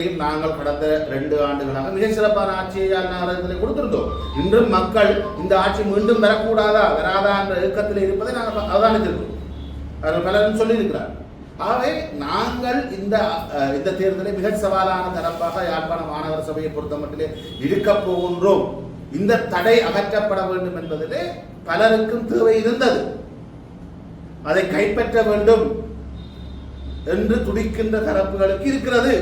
நாங்கள் கடந்த ரெண்டு ஆண்டுகளாக மிக சிறப்பான ஆட்சியை நகரத்தில் கொடுத்திருந்தோம். இன்றும் மக்கள் இந்த ஆட்சி மீண்டும் வரக்கூடாதா வராதா என்ற இயக்கத்தில் இருப்பதை நாங்கள் அவதானித்திருக்கிறோம். அவர் பலரும் சொல்லியிருக்கிறார் ஆகவே நாங்கள் இந்த இந்த தேர்தலை மிக சவாலான தரப்பாக யாழ்ப்பாண மாநகர சபையை பொறுத்த மட்டிலே இருக்கப் போகின்றோம். இந்த தடை அகற்றப்பட வேண்டும் என்பதிலே பலருக்கும் தேவை இருந்தது. அதை கைப்பற்ற வேண்டும் என்று துடிக்கின்ற தரப்புகளுக்கு இருக்கிறது.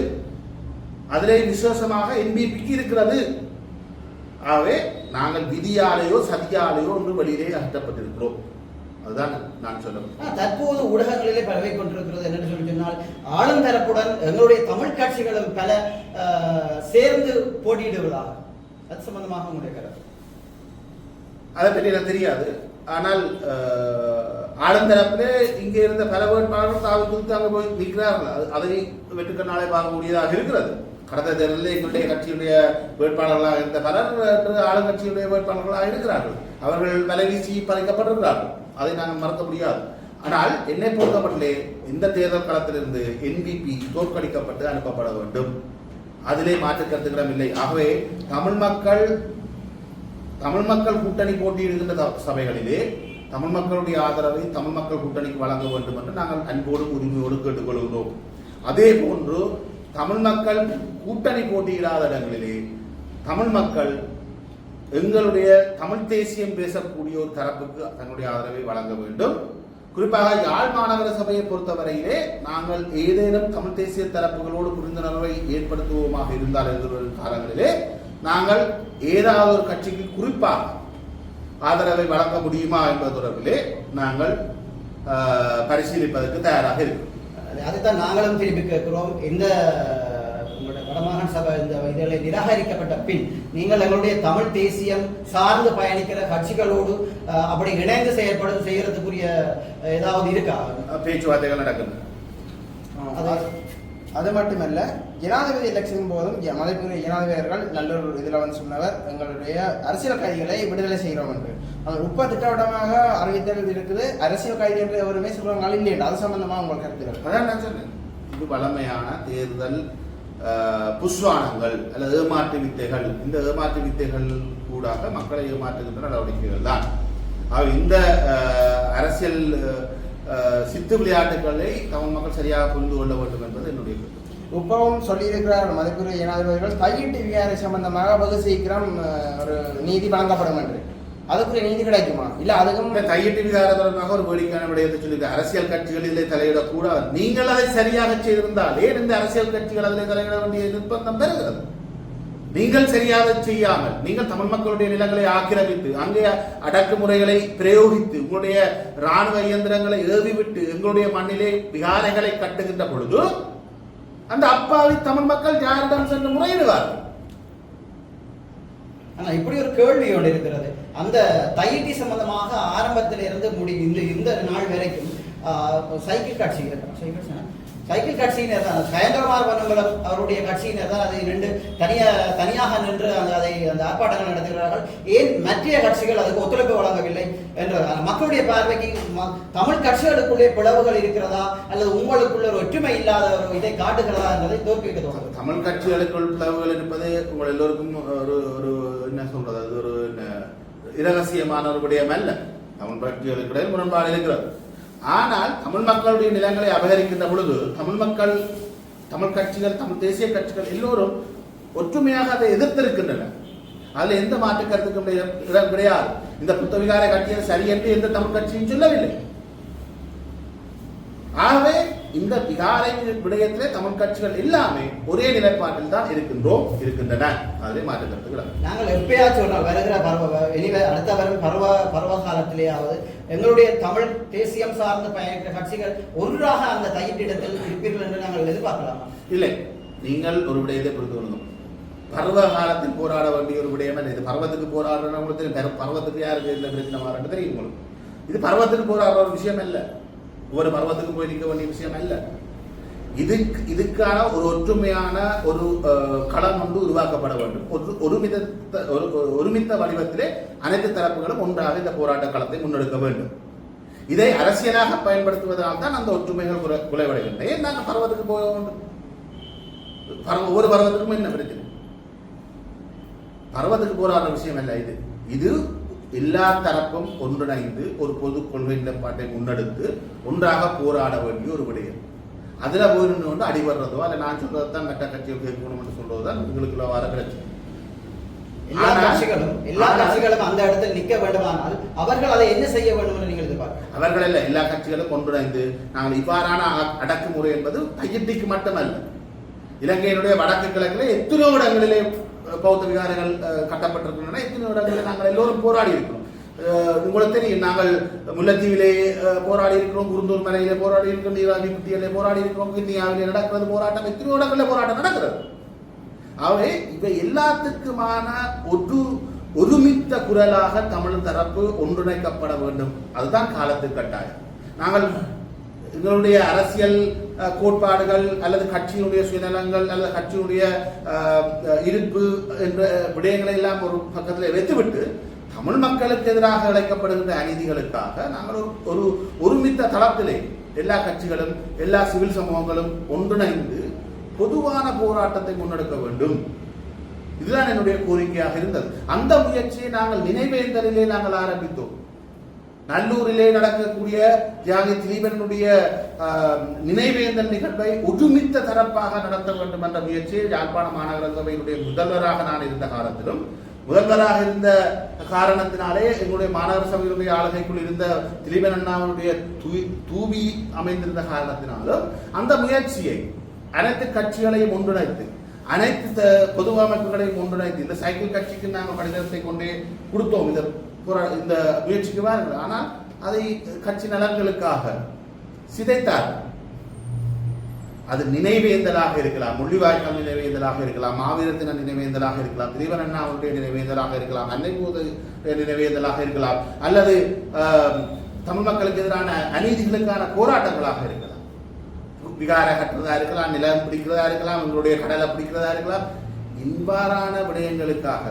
அதிலே விசேஷமாக என்பிபிக்கு இருக்கிறது. ஆகவே நாங்கள் விதியாலேயோ சதியாலேயோ ஒன்று வெளியிலே அகற்றப்பட்டிருக்கிறோம். அதுதான் நான் சொல்ல தற்போது ஊடகங்களிலே பரவி கொண்டிருக்கிறது என்னன்னு சொல்லி சொன்னால் ஆளும் தரப்புடன் எங்களுடைய தமிழ் கட்சிகளும் பல சேர்ந்து போட்டியிடுவதாக. அது சம்பந்தமாக உங்களுடைய கருத்து. அதை பற்றி எனக்கு தெரியாது. ஆனால் ஆளுந்தரப்பிலே இங்கே இருந்த பல வேட்பாளர்கள் தாவி குறித்து அங்கே போய் நிற்கிறார்கள். அது வெற்றுக்கண்ணாலே பார்க்கக்கூடியதாக இருக்கிறது. கடந்த தேர்தலில் எங்களுடைய கட்சியுடைய வேட்பாளர்களாக இருந்த பலர் இன்று ஆளுங்கட்சியுடைய வேட்பாளர்களாக இருக்கிறார்கள். அவர்கள் விலை வீசி பறிக்கப்பட்டிருக்கிறார்கள். அதை நாங்கள் மறக்க முடியாது. ஆனால் என்னை பொறுத்தமட்டிலே இந்த தேர்தல் களத்திலிருந்து என்பிபி தோற்கடிக்கப்பட்டு அனுப்பப்பட வேண்டும். அதிலே மாற்று கருத்துக்கிடம் இல்லை. ஆகவே தமிழ் மக்கள் தமிழ் மக்கள் கூட்டணி போட்டியிடுகின்ற த- சபைகளிலே தமிழ் மக்களுடைய ஆதரவை தமிழ் மக்கள் கூட்டணிக்கு வழங்க வேண்டும் என்று நாங்கள் அன்போடும் உரிமையோடு கேட்டுக்கொள்கிறோம் அதே போன்று தமிழ் மக்கள் கூட்டணி போட்டியிடாத இடங்களிலே தமிழ் மக்கள் எங்களுடைய தமிழ் தேசியம் பேசக்கூடிய ஒரு தரப்புக்கு தங்களுடைய ஆதரவை வழங்க வேண்டும். குறிப்பாக யாழ் மாநகர சபையை பொறுத்தவரையிலே நாங்கள் ஏதேனும் தமிழ் தேசிய தரப்புகளோடு புரிந்துணர்வை ஏற்படுத்துவோமாக இருந்தால் எதிர்வரும் காலங்களிலே நாங்கள் ஏதாவது ஒரு கட்சிக்கு குறிப்பாக ஆதரவை வழங்க முடியுமா என்பது தொடர்பிலே நாங்கள் பரிசீலிப்பதற்கு தயாராக இருக்கிறோம். அதைத்தான் நாங்களும் திருப்பி கேட்கிறோம். இந்த உங்களுடைய வடமாகாண சபை இந்த இதில் நிராகரிக்கப்பட்ட பின் நீங்கள் எங்களுடைய தமிழ் தேசியம் சார்ந்து பயணிக்கிற கட்சிகளோடு அப்படி இணைந்து செயல்படும் செய்யறதுக்குரிய ஏதாவது இருக்கா? பேச்சுவார்த்தைகள் நடக்கின்றன அது- அது மட்டுமல்ல ஜனாதிபதி எலெக்ஷன் போதும் ஜ- மதிப்புக்குரிய ஜனாதிபதிகள் நல்ல ஒரு இதில் வந்து சொன்னவர் எங்களுடைய அரசியல் கைதிகளை விடுதலை செய்கிறோம் என்று அவர் உப்ப திட்டவட்டமாக அறிவித்தல் இருக்குது. அரசியல் கைதி என்று எவருமே சொல்றாங்க இல்லை அது சம்பந்தமா உங்கள் கருத்துக்கள்? அதான் நான் சொன்னேன். இது வளமையான தேர்தல் ஆஹ், புஸ்வானங்கள் அல்லது ஏமாற்று வித்தைகள். இந்த ஏமாற்று வித்தைகள் கூடாக மக்களை ஏமாற்றுகின்ற நடவடிக்கைகள் தான். இந்த அரசியல் சித்து விளையாட்டுகளை தமிழ் மக்கள் சரியாக புரிந்து கொள்ள வேண்டும் என்பது என்னுடைய கருத்து. உப்பவும் சொல்லியிருக்கிறார் மதிப்புக்குரிய ஜனாதிபதிகள். கையீட்டு விகாரை சம்பந்தமாக வெகு சீக்கிரம் ஒரு நீதி வழங்கப்படும் என்று. அதுக்குரிய நீதி கிடைக்குமா இல்ல அதுக்கும் கையெட்டு விகார தொடர்பாக ஒரு வேடிக்கையான விடயத்தை சொல்லி அரசியல் கட்சிகள் இதில் தலையிடக்கூடாது. நீங்கள் அதை சரியாக செய்திருந்தால் ஏன் இந்த அரசியல் கட்சிகள் அதில் தலையிட வேண்டிய நிர்பந்தம் பெறுகிறது நீங்கள் சரியாக செய்யாமல் நீங்கள் தமிழ் மக்களுடைய நிலங்களை ஆக்கிரமித்து அங்கே அடக்குமுறைகளை பிரயோகித்து உங்களுடைய ராணுவ இயந்திரங்களை ஏவிவிட்டு எங்களுடைய மண்ணிலே விகாரைகளை கட்டுகின்ற பொழுது அந்த அப்பாவி தமிழ் மக்கள் யாரிடம் சென்று முறையிடுவார்கள்? ஆனா இப்படி ஒரு கேள்வி இருக்கிறது. அந்த தயிட்டி சம்பந்தமாக ஆரம்பத்தில் இருந்து முடி இந்த இந்த நாள் வரைக்கும் சைக்கிள் கட்சியினர் சைக்கிள் சைக்கிள் கட்சியினர் தான். சயந்திரமார் வனங்குளம் அவருடைய கட்சியினர் தான் அதை நின்று தனியா தனியாக நின்று அந்த அதை அந்த ஆர்ப்பாட்டங்கள் நடத்துகிறார்கள். ஏன் மற்ற கட்சிகள் அதுக்கு ஒத்துழைப்பு வழங்கவில்லை என்ற மக்களுடைய பார்வைக்கு ம- தமிழ் கட்சிகளுக்குள்ளே பிளவுகள் இருக்கிறதா அல்லது உங்களுக்குள்ள ஒரு ஒற்றுமை இல்லாத ஒரு இதை காட்டுகிறதா என்பதை தோற்பிக்க தோணுது தமிழ் கட்சிகளுக்குள் பிளவுகள் இருப்பது உங்கள் எல்லோருக்கும் ஒரு ஒரு என்ன சொல்றது? அது ஒரு என்ன, இரகசியமான ஒரு விடயம் அல்ல தமிழ் கட்சிகளுக்கிடையே முரண்பாடு இருக்கிறது. ஆனால் தமிழ் மக்களுடைய நிலங்களை அபகரிக்கின்ற பொழுது தமிழ் மக்கள் தமிழ் கட்சிகள் தமிழ் தேசிய கட்சிகள் எல்லோரும் ஒற்றுமையாக அதை எதிர்த்திருக்கின்றன. அதுல எந்த மாற்று கருத்துக்கும் இடம் இடம் கிடையாது. இந்த புத்தவிகார கட்சியை சரி என்று எந்த தமிழ் கட்சியும் சொல்லவில்லை. ஆகவே இந்த விகாரை விடயத்திலே தமிழ் கட்சிகள் எல்லாமே ஒரே நிலைப்பாட்டில் தான் இருக்கின்றோம் இருக்கின்றன. அதிலே மாற்று கருத்துக்கள். நாங்கள் எப்பயாச்சும் நாள் வருகிற பருவ இனிவே அடுத்த வரும் பருவ பருவ காலத்திலேயாவது எங்களுடைய தமிழ் தேசியம் சார்ந்து பயணிக்கிற கட்சிகள் ஒன்றாக அந்த தையிட்டிடத்தில் இருப்பீர்கள் என்று நாங்கள் எதிர்பார்க்கலாமா? இல்லை. நீங்கள் ஒரு விடயத்தை புரிந்து கொள்ளுங்கள். பருவ காலத்தில் போராட வேண்டிய ஒரு விடயம். இது பருவத்துக்கு போராடுறவங்களுக்கு தெரியும். பரு- பருவத்துக்கு யாருக்கு இந்த பிரச்சனை வரன்னு தெரியும் உங்களுக்கு. இது பருவத்துக்கு போராடுற ஒரு விஷயம் அல்ல. ஒரு பருவத்துக்கு போய் நிற்க வேண்டிய விஷயம் அல்ல. இதுக்கு இதுக்கான ஒரு ஒற்றுமையான ஒரு களம் வந்து உருவாக்கப்பட வேண்டும். ஒரு ஒருமித ஒரு ஒருமித்த வடிவத்திலே அனைத்து தரப்புகளும் ஒன்றாக இந்த போராட்ட களத்தை முன்னெடுக்க வேண்டும். இதை அரசியலாக பயன்படுத்துவதால் தான் அந்த ஒற்றுமைகள் குறை- ஏன் நாங்கள் பருவத்துக்கு போக வேண்டும்? பருவ ஒவ்வொரு பருவத்துக்கும் என்ன பிரச்சனை? பருவத்துக்கு போராடுற விஷயம் அல்ல இது. இது எல்லா தரப்பும் ஒன்றிணைந்து ஒரு பொது கொள்கை நிலைப்பாட்டை முன்னெடுத்து ஒன்றாக போராட வேண்டிய ஒரு விடயம். அதுல போய் நின்று கொண்டு அடிபடுறதோ அல்ல நான் சொல்றது தான் மற்ற கட்சிகள் கேட்கணும்னு சொல்றது தான் உங்களுக்குள்ள வர பிரச்சனை எல்லா கட்சிகளும் எல்லா கட்சிகளும் அந்த இடத்தில் நிற்க வேண்டுமானால் அவர்கள் அதை என்ன செய்ய வேண்டும் என்று நீங்கள் எதிர்பார்க்க அவர்கள் அல்ல எல்லா கட்சிகளும் ஒன்றிணைந்து நாங்கள் இவ்வாறான அடக்குமுறை என்பது தையிட்டிக்கு மட்டுமல்ல. இலங்கையினுடைய வடக்கு கிழக்கில் எத்தனையோ இடங்களிலே பௌத்த விகாரங்கள் கட்டப்பட்டிருக்கின்றன. இத்தனை இடங்களில் நாங்கள் எல்லோரும் போராடி இருக்கிறோம். உங்களுக்கு தெரியும் நாங்கள் முல்லைத்தீவிலே போராடி இருக்கிறோம் குருந்தூர் மலையிலே போராடி இருக்கிறோம் நீராவி குட்டியிலே போராடி இருக்கிறோம் கிண்ணியாவிலே நடக்கிறது போராட்டம். எத்தனையோ இடங்களில் போராட்டம் நடக்கிறது. ஆகவே இவை எல்லாத்துக்குமான ஒரு ஒருமித்த குரலாக தமிழ் தரப்பு ஒன்றிணைக்கப்பட வேண்டும். அதுதான் காலத்து கட்டாயம். நாங்கள் எங்களுடைய அரசியல் கோட்பாடுகள் அல்லது கட்சியினுடைய சுயநலங்கள் அல்லது கட்சியினுடைய இருப்பு என்ற விடயங்களை எல்லாம் ஒரு பக்கத்தில் வைத்துவிட்டு தமிழ் மக்களுக்கு எதிராக இழைக்கப்படுகின்ற அநீதிகளுக்காக நாங்கள் ஒரு ஒரு ஒருமித்த தளத்திலே எல்லா கட்சிகளும் எல்லா சிவில் சமூகங்களும் ஒன்றிணைந்து பொதுவான போராட்டத்தை முன்னெடுக்க வேண்டும். இதுதான் என்னுடைய கோரிக்கையாக இருந்தது. அந்த முயற்சியை நாங்கள் நினைவேந்தலிலே நாங்கள் ஆரம்பித்தோம். நல்லூரிலே நடக்கக்கூடிய தியாகி திலீபனுடைய நினைவேந்தன் நினைவேந்தல் நிகழ்வை ஒருமித்த தரப்பாக நடத்த வேண்டும் என்ற முயற்சியை யாழ்ப்பாண மாநகர சபையினுடைய முதல்வராக நான் இருந்த காலத்திலும் முதல்வராக இருந்த காரணத்தினாலே எங்களுடைய மாநகர சபையினுடைய ஆளுகைக்குள் இருந்த திலீபன் அண்ணாவுடைய தூய் தூவி அமைந்திருந்த காரணத்தினாலும் அந்த முயற்சியை அனைத்து கட்சிகளையும் ஒன்றிணைத்து அனைத்து பொது அமைப்புகளையும் ஒன்றிணைத்து இந்த சைக்கிள் கட்சிக்கு நாங்கள் கடிதத்தை கொண்டே கொடுத்தோம். இந்த இந்த முயற்சிக்கு வாருங்கள். ஆனால் அதை கட்சி நலன்களுக்காக சிதைத்தார். அது நினைவேந்தலாக இருக்கலாம். முள்ளிவாய்க்கால் நினைவேந்தலாக இருக்கலாம். மாவீரத்தின நினைவேந்தலாக இருக்கலாம். திரிவன் அண்ணாவுடைய நினைவேந்தலாக இருக்கலாம். அன்னை நினைவேந்தலாக இருக்கலாம். அல்லது ஆஹ், தமிழ் மக்களுக்கு எதிரான அநீதிகளுக்கான போராட்டங்களாக இருக்கலாம். விகார கட்டுறதா இருக்கலாம். நிலம் பிடிக்கிறதா இருக்கலாம். எங்களுடைய கடலை பிடிக்கிறதா இருக்கலாம். இவ்வாறான விடயங்களுக்காக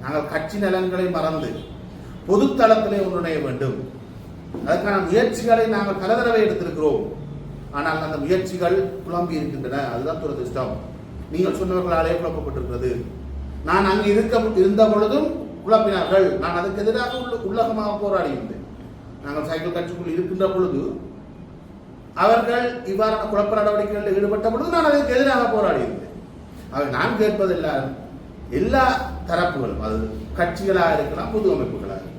நாங்கள் கட்சி நலன்களை மறந்து பொதுத்தளத்திலே ஒன்றிணைய வேண்டும். அதற்கான முயற்சிகளை நாங்கள் பல தடவை எடுத்திருக்கிறோம். ஆனால் அந்த முயற்சிகள் குழம்பி இருக்கின்றன. அதுதான் துரதிருஷ்டம். நீங்கள் சொன்னவர்களாலே குழப்பப்பட்டிருக்கிறது. நான் அங்கு இருக்க இருந்த பொழுதும் குழப்பினார்கள். நான் அதுக்கு எதிராக உள்ள உள்ளகமாக போராடி இருந்தேன் நாங்கள் சைக்கிள் கட்சிக்குள் இருக்கின்ற பொழுது அவர்கள் இவ்வாறான குழப்ப நடவடிக்கைகளில் ஈடுபட்ட பொழுது நான் அதற்கு எதிராக போராடி இருந்தேன் நான் கேட்பதெல்லாம் எல்லா தரப்புகளும் அது கட்சிகளாக இருக்கலாம் பொது அமைப்புகளாக இருக்கலாம்.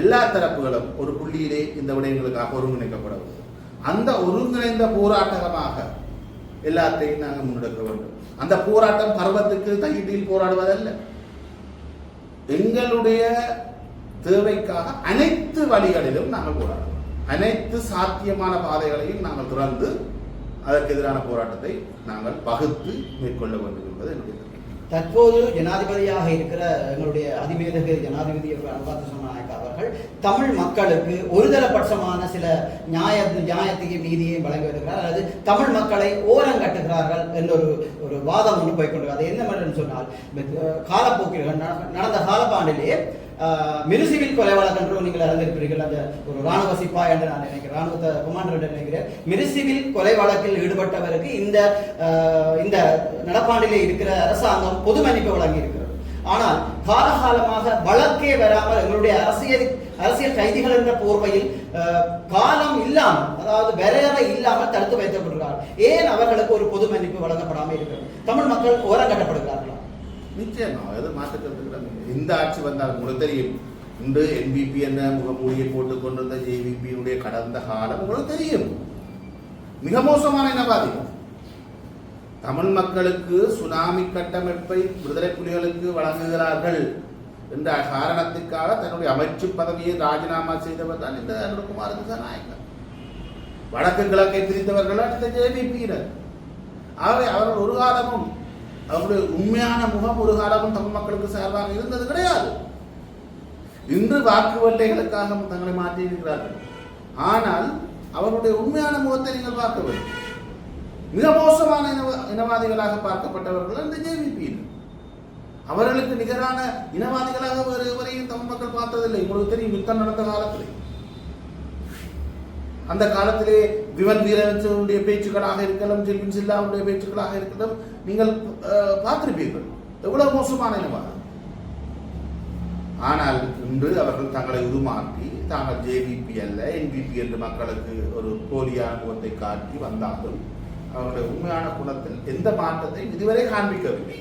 எல்லா தரப்புகளும் ஒரு புள்ளியிலே இந்த விடயங்களுக்காக ஒருங்கிணைக்கப்பட வேண்டும் அந்த ஒருங்கிணைந்த போராட்டமாக எல்லாத்தையும் நாங்கள் முன்னெடுக்க வேண்டும். அந்த போராட்டம் பருவத்துக்கு தையிட்டில் போராடுவதல்ல. எங்களுடைய தேவைக்காக அனைத்து வழிகளிலும் நாங்கள் போராடுவோம். அனைத்து சாத்தியமான பாதைகளையும் நாங்கள் துறந்து அதற்கு எதிரான போராட்டத்தை நாங்கள் பகுத்து மேற்கொள்ள வேண்டும் என்பது என்னுடைய தற்போது ஜனாதிபதியாக இருக்கிற எங்களுடைய அதிமேதகு ஜனாதிபதி அனுபாத்த சோமநாயக்க அவர்கள் தமிழ் மக்களுக்கு ஒருதலைபட்சமான சில நியாய நியாயத்தையும் நீதியையும் வழங்கி வருகிறார் அல்லது தமிழ் மக்களை ஓரங்கட்டுகிறார்கள் என்ற ஒரு ஒரு வாதம் ஒன்று போய்கொண்டு அது என்ன மாதிரி சொன்னால் காலப்போக்கில் நட- நடந்த காலப்பாண்டிலேயே மிருசிவில் கொலை வழக்கு என்று நீங்கள் அறிந்திருப்பீர்கள் அந்த ஒரு ராணுவ சிப்பாய் என்று நான் நினைக்கிறேன். ராணுவ கமாண்டர் என்று நினைக்கிறேன். மிருசிவில் கொலை வழக்கில் ஈடுபட்டவருக்கு இந்த இந்த நடப்பாண்டிலே இருக்கிற அரசாங்கம் பொது மன்னிப்பு வழங்கி இருக்கிறது ஆனால் காலகாலமாக வழக்கே வராமல் எங்களுடைய அரசியல் அரசியல் கைதிகள் என்ற போர்வையில் அஹ், காலம் இல்லாமல் அதாவது வரையறை இல்லாமல் தடுத்து வைக்கப்பட்டிருக்கிறார்கள். ஏன் அவர்களுக்கு ஒரு பொது மன்னிப்பு வழங்கப்படாமல் இருக்கிறது? தமிழ் மக்கள் ஓரங்கட்டப்படுகிறார்களா நிச்சயமா அது மாற்றுக்கிறதுக்கு இந்த ஆட்சி வந்தால் உங்களுக்கு தெரியும். இன்று என்பிபி என்ற முகமூடியை போட்டுக் கொண்டிருந்த ஜேவிபியுடைய கடந்த காலம் உங்களுக்கு தெரியும். மிக மோசமான இனவாதிகள் தமிழ் மக்களுக்கு சுனாமி கட்டமைப்பை விடுதலை புலிகளுக்கு வழங்குகிறார்கள் என்ற காரணத்துக்காக தன்னுடைய அமைச்சு பதவியை ராஜினாமா செய்தவர் தான் இந்த அருண்குமார் திசாநாயக்கர் வடக்கு கிழக்கை பிரித்தவர்கள் இந்த ஜேவிபியினர் ஆகவே அவர்கள் ஒரு காலமும் அவருடைய உண்மையான முகம் ஒரு காலமும் தமிழ் மக்களுக்கு சார்பாக இருந்தது கிடையாது. இன்று வாக்கு வெள்ளைகளுக்காக தங்களை மாற்றியிருக்கிறார்கள் ஆனால் அவருடைய உண்மையான முகத்தை நீங்கள் பார்க்க வேண்டும். மிக மோசமான இனவ- இனவாதிகளாக பார்க்கப்பட்டவர்கள் இந்த ஜேவிபி அவர்களுக்கு நிகரான இனவாதிகளாக வேறு எவரையும் தமிழ் மக்கள் பார்த்ததில்லை. உங்களுக்கு தெரியும் யுத்தம் நடந்த காலத்தில். அந்த காலத்திலே விமன் வீரனுடைய பேச்சுக்களாக இருக்கலாம் ஜெல்வின் சில்லாவுடைய பேச்சுக்களாக இருக்கலாம் நீங்கள் பார்த்திருப்பீர்கள். எவ்வளவு மோசமான இனமாக ஆனால் இன்று அவர்கள் தங்களை உருமாற்றி தாங்கள் ஜேவிபி அல்ல என்பிபி என்று மக்களுக்கு ஒரு போலியான முகத்தை காட்டி வந்தாலும் அவருடைய உண்மையான குணத்தில் எந்த மாற்றத்தையும் இதுவரை காண்பிக்கவில்லை.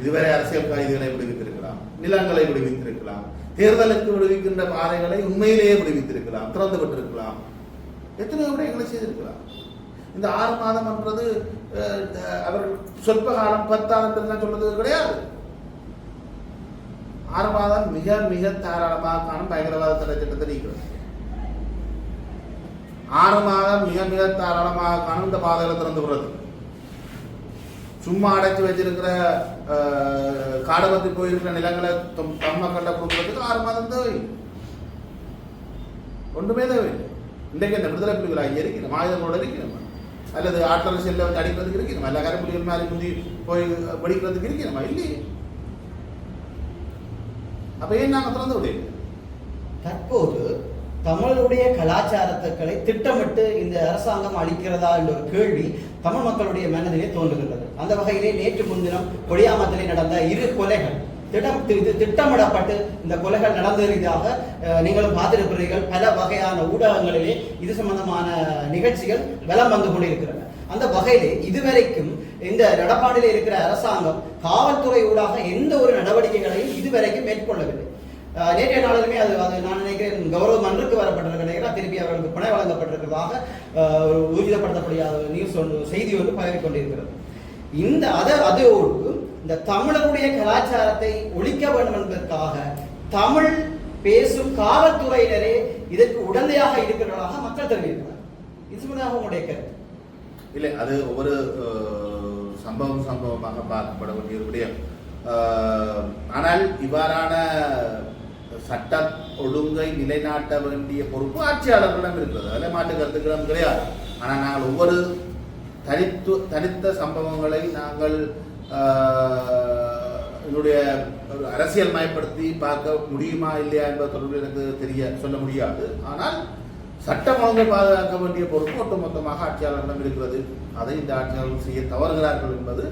இதுவரை அரசியல் கைதிகளை விடுவித்திருக்கலாம் நிலங்களை விடுவித்திருக்கலாம் தேர்தலுக்கு விடுவிக்கின்ற பாறைகளை உண்மையிலேயே விடுவித்திருக்கலாம் திறந்து விட்டிருக்கலாம் எத்தனையோ விடயங்களை செய்திருக்கலாம் இந்த ஆறு மாதம் என்றது அஹ், சொற்ப காலம் பத்தாம் சொல்றது கிடையாது. ஆறு மாதம் மிக மிக தாராளமாக காணும் பயங்கரவாத தடை திட்டத்தை நீக்கிறது. ஆறு மாதம் மிக மிக தாராளமாக காணும் இந்த பாதையில திறந்து விடுறது. சும்மா அடைச்சு வச்சிருக்கிற அஹ், போயிருக்கிற நிலங்களை தம் மக்கள்கிட்ட கொடுக்கறதுக்கு ஆறு மாதம் தேவை. ஒன்றுமே தேவை இன்றைக்கு இந்த விடுதலை புலிகள் அங்கே இருக்கிறோம் ஆயுதங்களோட இருக்கிறோம் அல்லது ஆற்றல் செல்ல வந்து அடிக்கிறதுக்கு இருக்கிறோம் எல்லா கரைப்புலிகள் மாதிரி முந்தி போய் வெடிக்கிறதுக்கு இருக்கிறோமா இல்லையே. அப்ப ஏன் நாங்கள் திறந்து விடுவோம் தற்போது தமிழுடைய கலாச்சாரத்துக்களை திட்டமிட்டு இந்த அரசாங்கம் அளிக்கிறதா என்ற ஒரு கேள்வி தமிழ் மக்களுடைய மனதிலே தோன்றுகின்றது. அந்த வகையிலே நேற்று முன்தினம் கொடியாமத்திலே நடந்த இரு கொலைகள். திட்டம் இது திட்டமிடப்பட்டு இந்த கொலைகள் நடந்ததாக நீங்கள் நீங்களும் பார்த்திருக்கிறீர்கள். பல வகையான ஊடகங்களிலே இது சம்பந்தமான நிகழ்ச்சிகள் வலம் வந்து கொண்டிருக்கின்றன அந்த வகையிலே இதுவரைக்கும் இந்த நடப்பாடிலே இருக்கிற அரசாங்கம் காவல்துறை ஊடாக எந்த ஒரு நடவடிக்கைகளையும் இதுவரைக்கும் மேற்கொள்ளவில்லை. நேற்றைய நாளிலுமே அது அது நான் நினைக்கிறேன் கௌரவ மன்றுக்கு வரப்பட்டிருக்க நினைக்கிறேன் திருப்பி அவர்களுக்கு பிணை வழங்கப்பட்டிருக்கிறதாக ஒரு ஊர்ஜிதப்படுத்தப்படியாத நியூஸ் ஒன்று செய்தி ஒன்று பரவி கொண்டிருக்கிறது இந்த அதை அதோடு இந்த தமிழருடைய கலாச்சாரத்தை ஒழிக்க வேண்டும் என்பதற்காக தமிழ் பேசும் காவல்துறையினரே இதற்கு உடந்தையாக இருக்கிறவர்களாக மக்கள் தெரிவிக்கிறார். இது சம்பந்தமாக உங்களுடைய கருத்து. இல்லை அது ஒவ்வொரு சம்பவம் சம்பவமாக பார்க்கப்பட வேண்டிய விடயம் ஆனால் இவ்வாறான சட்ட ஒழுங்கை நிலைநாட்ட வேண்டிய பொறுப்பு ஆட்சியாளர்களிடம் இருக்கிறது. அதில் மாற்று கருத்துக்களும் கிடையாது. ஆனால் நாங்கள் ஒவ்வொரு தனித்து தனித்த சம்பவங்களை நாங்கள் என்னுடைய ஒரு அரசியல் மயப்படுத்தி பார்க்க முடியுமா இல்லையா என்பது தொடர்பில் எனக்கு தெரிய சொல்ல முடியாது. ஆனால் சட்டம் ஒழுங்கை பாதுகாக்க வேண்டிய பொறுப்பு ஒட்டுமொத்தமாக ஆட்சியாளர்களிடம் இருக்கிறது. அதை இந்த ஆட்சியாளர்கள் செய்ய தவறுகிறார்கள் என்பது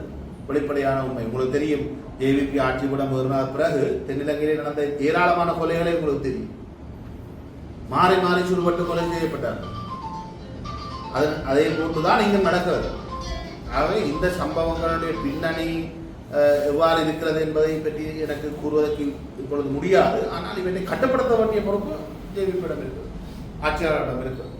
வெளிப்படையான உண்மை. உங்களுக்கு தெரியும் ஏவிபி ஆட்சி கூட முதல்வரான பிறகு தென்னிலங்கையில் நடந்த ஏராளமான கொலைகளை உங்களுக்கு தெரியும். மாறி மாறி சுடுபட்டு கொலை செய்யப்பட்டார்கள். அதன் அதே போட்டுதான் இங்கு நடக்கிறது. ஆகவே இந்த சம்பவங்களுடைய பின்னணி எவ்வாறு இருக்கிறது என்பதை பற்றி எனக்கு கூறுவதற்கு இப்பொழுது முடியாது. ஆனால் இவற்றை கட்டுப்படுத்த வேண்டிய பொறுப்பு ஜேவிபியிடம் இருக்கிறது ஆட்சியாளரிடம் இருக்கிறது